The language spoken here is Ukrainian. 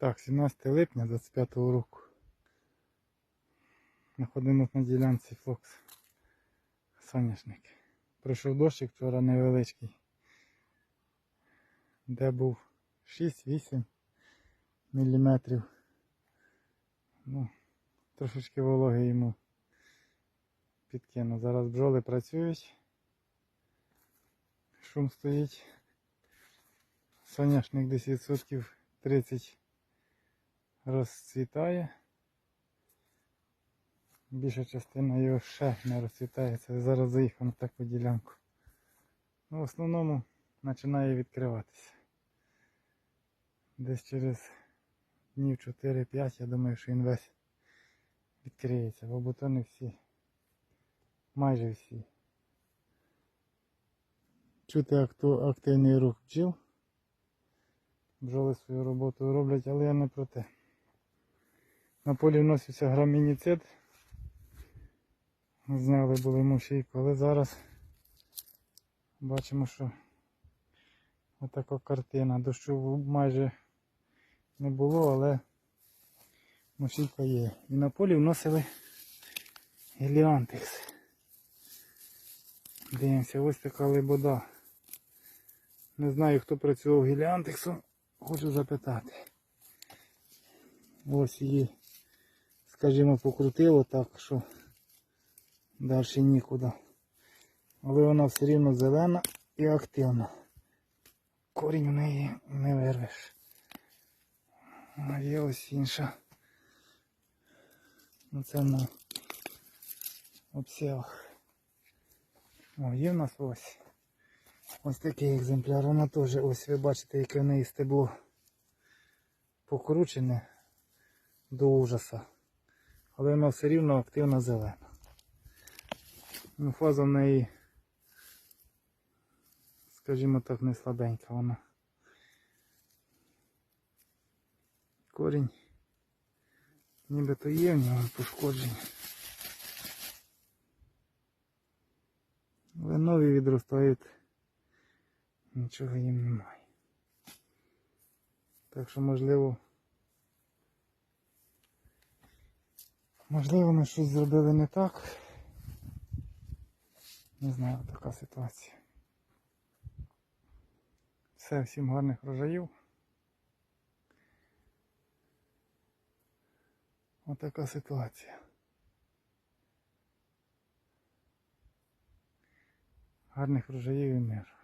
Так, 17 липня 25 року. Знаходимося на ділянці Флокс. Соняшник. Прийшов дощик вчора невеличкий. Де був 6-8 міліметрів. Ну, трошечки вологи йому підкину. Зараз бджоли працюють. Шум стоїть. Соняшник десь відсотків 30 розцвітає. Більша частина його ще не розцвітає. Це зараз заїхав на таку ділянку. Ну, в основному починає відкриватися. Десь через днів 4-5, я думаю, що він весь відкриється, бо бутони всі, майже всі. Чути активний рух бджіл. Бджоли свою роботу роблять, але я не про те. На полі вносився грамініцид. Зняли були мушійку, але зараз бачимо, що отака картина. Дощу майже не було, але мушійка є. І на полі вносили геліантекс. Дивимося, ось така лебода. Не знаю, хто працював геліантексом, хочу запитати. Ось її, скажімо, покрутило так, що далі нікуди. Але вона все рівно зелена і активна. Корінь в неї не вирвеш. А є ось інша. Ну це на обсягах. О, є в нас ось. Ось такий екземпляр. Вона теж, ось ви бачите, яке в неї стебло покручене до ужаса. Але вона все рівно активно зелена. Ну, фаза в неї, скажімо так, не слабенька вона. Корінь нібито є в нього пошкодження. Але нові відростають, нічого їм немає. Так що можливо. Можливо, ми щось зробили не так. Не знаю, така ситуація. Все, всім гарних врожаїв. Отака ситуація. Гарних врожаїв і миру.